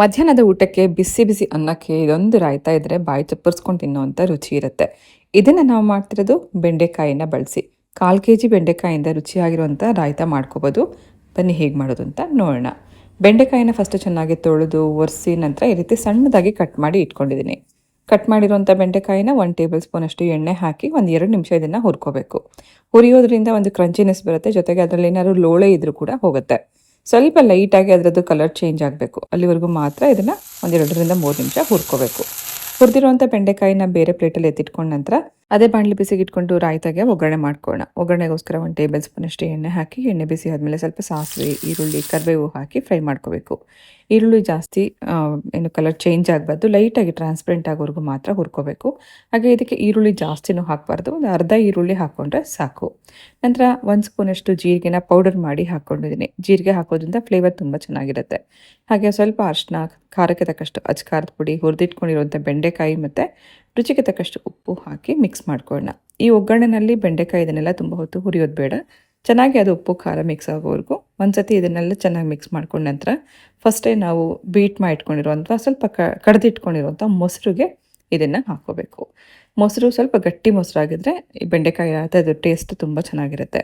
ಮಧ್ಯಾಹ್ನದ ಊಟಕ್ಕೆ ಬಿಸಿ ಬಿಸಿ ಅನ್ನಕ್ಕೆ ಇದೊಂದು ರಾಯ್ತಾ ಇದ್ರೆ ಬಾಯಿ ಚಪ್ಪರ್ಸ್ಕೊಂಡು ತಿನ್ನೋವಂಥ ರುಚಿ ಇರುತ್ತೆ. ಇದನ್ನು ನಾವು ಮಾಡ್ತಿರೋದು ಬೆಂಡೆಕಾಯಿನ ಬಳಸಿ. ಕಾಲು ಕೆ ಜಿ ಬೆಂಡೆಕಾಯಿಂದ ರುಚಿಯಾಗಿರುವಂಥ ರಾಯ್ತ ಮಾಡ್ಕೋಬೋದು. ಬನ್ನಿ ಹೇಗೆ ಮಾಡೋದು ಅಂತ ನೋಡೋಣ. ಬೆಂಡೆಕಾಯಿನ ಫಸ್ಟ್ ಚೆನ್ನಾಗಿ ತೊಳೆದು ಒರೆಸಿ ನಂತರ ಈ ರೀತಿ ಸಣ್ಣದಾಗಿ ಕಟ್ ಮಾಡಿ ಇಟ್ಕೊಂಡಿದ್ದೀನಿ. ಕಟ್ ಮಾಡಿರುವಂಥ ಬೆಂಡೆಕಾಯಿನ ಒನ್ ಟೇಬಲ್ ಸ್ಪೂನ್ ಅಷ್ಟು ಎಣ್ಣೆ ಹಾಕಿ ಒಂದು ಎರಡು ನಿಮಿಷ ಇದನ್ನು ಹುರ್ಕೋಬೇಕು. ಹುರಿಯೋದ್ರಿಂದ ಒಂದು ಕ್ರಂಚಿನೆಸ್ ಬರುತ್ತೆ. ಜೊತೆಗೆ ಅದರಲ್ಲಿ ಏನಾದ್ರು ಲೋಳೆ ಇದ್ರೂ ಕೂಡ ಹೋಗುತ್ತೆ. ಸ್ವಲ್ಪ ಲೈಟಾಗಿ ಅದರದ್ದು ಕಲರ್ ಚೇಂಜ್ ಆಗಬೇಕು. ಅಲ್ಲಿವರೆಗೂ ಮಾತ್ರ ಇದನ್ನು ಒಂದೆರಡರಿಂದ ಮೂರು ನಿಮಿಷ ಹುರ್ಕೋಬೇಕು. ಹುರಿದಿರುವಂಥ ಬೆಂಡೆಕಾಯಿನ ಬೇರೆ ಪ್ಲೇಟಲ್ಲಿ ಎತ್ತಿಟ್ಕೊಂಡ ನಂತರ ಅದೇ ಬಾಣಲಿ ಬಿಸಿಗೆ ಇಟ್ಕೊಂಡು ರಾಯ್ತಾಗೆ ಒಗ್ಗರಣೆ ಮಾಡ್ಕೊಳ್ಳೋಣ ಒಗ್ಗರಣೆಗೋಸ್ಕರ ಒಂದು ಟೇಬಲ್ ಸ್ಪೂನ್ ಅಷ್ಟು ಎಣ್ಣೆ ಹಾಕಿ, ಎಣ್ಣೆ ಬಿಸಿ ಆದಮೇಲೆ ಸ್ವಲ್ಪ ಸಾಸಿವೆ, ಈರುಳ್ಳಿ, ಕರಿಬೇವು ಹಾಕಿ ಫ್ರೈ ಮಾಡ್ಕೋಬೇಕು. ಈರುಳ್ಳಿ ಜಾಸ್ತಿ ಏನು ಕಲರ್ ಚೇಂಜ್ ಆಗಬಾರ್ದು. ಲೈಟಾಗಿ ಟ್ರಾನ್ಸ್ಪರೆಂಟ್ ಆಗೋವರೆಗೂ ಮಾತ್ರ ಹುರ್ಕೋಬೇಕು. ಹಾಗೆ ಇದಕ್ಕೆ ಈರುಳ್ಳಿ ಜಾಸ್ತಿನೂ ಹಾಕಬಾರ್ದು. ಒಂದು ಅರ್ಧ ಈರುಳ್ಳಿ ಹಾಕ್ಕೊಂಡ್ರೆ ಸಾಕು. ನಂತರ ಒಂದು ಸ್ಪೂನಷ್ಟು ಜೀರಿಗೆನ ಪೌಡರ್ ಮಾಡಿ ಹಾಕ್ಕೊಂಡಿದ್ದೀನಿ ಜೀರಿಗೆ ಹಾಕೋದ್ರಿಂದ ಫ್ಲೇವರ್ ತುಂಬ ಚೆನ್ನಾಗಿರುತ್ತೆ. ಹಾಗೆ ಸ್ವಲ್ಪ ಅರ್ಶಿನ ಖಾರಕ್ಕೆ ತಕ್ಕಷ್ಟು ಅಚ್ಕಾರದ ಪುಡಿ ಹುರಿದಿಟ್ಕೊಂಡಿರುವಂಥ ಬೆಂಡೆಕಾಯಿ ಮತ್ತು ರುಚಿಗೆ ತಕ್ಕಷ್ಟು ಉಪ್ಪು ಹಾಕಿ ಮಿಕ್ಸ್ ಮಾಡ್ಕೊಳ್ಳೋಣ. ಈ ಒಗ್ಗರಣೆನಲ್ಲಿ ಬೆಂಡೆಕಾಯಿ ಇದನ್ನೆಲ್ಲ ತುಂಬ ಹೊತ್ತು ಹುರಿಯೋದು ಬೇಡ. ಚೆನ್ನಾಗಿ ಅದು ಉಪ್ಪು ಖಾರ ಮಿಕ್ಸ್ ಆಗೋವರೆಗೂ ಒಂದ್ಸತಿ ಇದನ್ನೆಲ್ಲ ಚೆನ್ನಾಗಿ ಮಿಕ್ಸ್ ಮಾಡ್ಕೊಂಡ ನಂತರ ಫಸ್ಟೇ ನಾವು ಬೀಟ್ ಮಾಡಿ ಇಟ್ಕೊಂಡಿರುವಂಥ ಸ್ವಲ್ಪ ಕ ಕಡ್ದಿಟ್ಕೊಂಡಿರುವಂಥ ಮೊಸರಿಗೆ ಇದನ್ನು ಹಾಕೋಬೇಕು ಮೊಸರು ಸ್ವಲ್ಪ ಗಟ್ಟಿ ಮೊಸರಾಗಿದ್ದರೆ ಈ ಬೆಂಡೆಕಾಯಿ ಅದು ಟೇಸ್ಟ್ ತುಂಬ ಚೆನ್ನಾಗಿರುತ್ತೆ.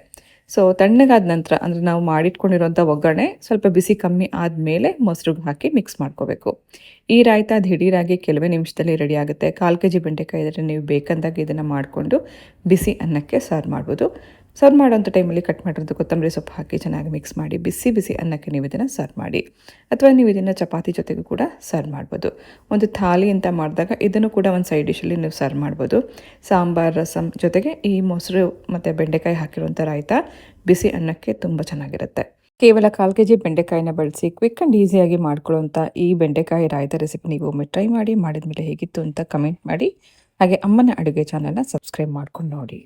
ಸೊ ತಣ್ಣಗಾದ ನಂತರ, ಅಂದರೆ ನಾವು ಮಾಡಿಟ್ಕೊಂಡಿರೋಂಥ ಒಗ್ಗರಣೆ ಸ್ವಲ್ಪ ಬಿಸಿ ಕಮ್ಮಿ ಆದಮೇಲೆ ಮೊಸರುಗೆ ಹಾಕಿ ಮಿಕ್ಸ್ ಮಾಡ್ಕೋಬೇಕು. ಈ ರಾಯ್ತ ದಿಢೀರಾಗಿ ಕೆಲವೇ ನಿಮಿಷದಲ್ಲಿ ರೆಡಿ ಆಗುತ್ತೆ. ಕಾಲು ಕೆ ಜಿ ಬೆಂಡೆಕಾಯಿ ಇದ್ದರೆ ನೀವು ಬೇಕಂದಾಗ ಇದನ್ನು ಮಾಡಿಕೊಂಡು ಬಿಸಿ ಅನ್ನಕ್ಕೆ ಸರ್ವ್ ಮಾಡ್ಬೋದು. ಸರ್ವ್ ಮಾಡೋಂಥ ಟೈಮಲ್ಲಿ ಕಟ್ ಮಾಡಿರೋದು ಕೊತ್ತಂಬರಿ ಸೊಪ್ಪು ಹಾಕಿ ಚೆನ್ನಾಗಿ ಮಿಕ್ಸ್ ಮಾಡಿ ಬಿಸಿ ಬಿಸಿ ಅನ್ನಕ್ಕೆ ನೀವು ಇದನ್ನು ಸರ್ವ್ ಮಾಡಿ. ಅಥವಾ ನೀವು ಇದನ್ನು ಚಪಾತಿ ಜೊತೆಗೂ ಕೂಡ ಸರ್ವ್ ಮಾಡ್ಬೋದು. ಒಂದು ಥಾಲಿ ಅಂತ ಮಾಡಿದಾಗ ಇದನ್ನು ಕೂಡ ಒಂದು ಸೈಡ್ ಡಿಶಲ್ಲಿ ನೀವು ಸರ್ವ್ ಮಾಡ್ಬೋದು. ಸಾಂಬಾರ್ ರಸಮ್ ಜೊತೆಗೆ ಈ ಮೊಸರು ಮತ್ತು ಬೆಂಡೆಕಾಯಿ ಹಾಕಿರುವಂಥ ರಾಯ್ತ ಬಿಸಿ ಅನ್ನಕ್ಕೆ ತುಂಬ ಚೆನ್ನಾಗಿರುತ್ತೆ. ಕೇವಲ ಕಾಲು ಕೆ ಜಿ ಬೆಂಡೆಕಾಯಿನ ಬಳಸಿ ಕ್ವಿಕ್ ಆ್ಯಂಡ್ ಈಸಿಯಾಗಿ ಮಾಡ್ಕೊಳ್ಳೋಂಥ ಈ ಬೆಂಡೆಕಾಯಿ ರಾಯ್ತ ರೆಸಿಪಿ ನೀವು ಒಮ್ಮೆ ಟ್ರೈ ಮಾಡಿ ಮಾಡಿದ ಮೇಲೆ ಹೇಗಿತ್ತು ಅಂತ ಕಮೆಂಟ್ ಮಾಡಿ. ಹಾಗೆ ಅಮ್ಮನ ಅಡುಗೆ ಚಾನಲ್ನ ಸಬ್ಸ್ಕ್ರೈಬ್ ಮಾಡ್ಕೊಂಡು ನೋಡಿ.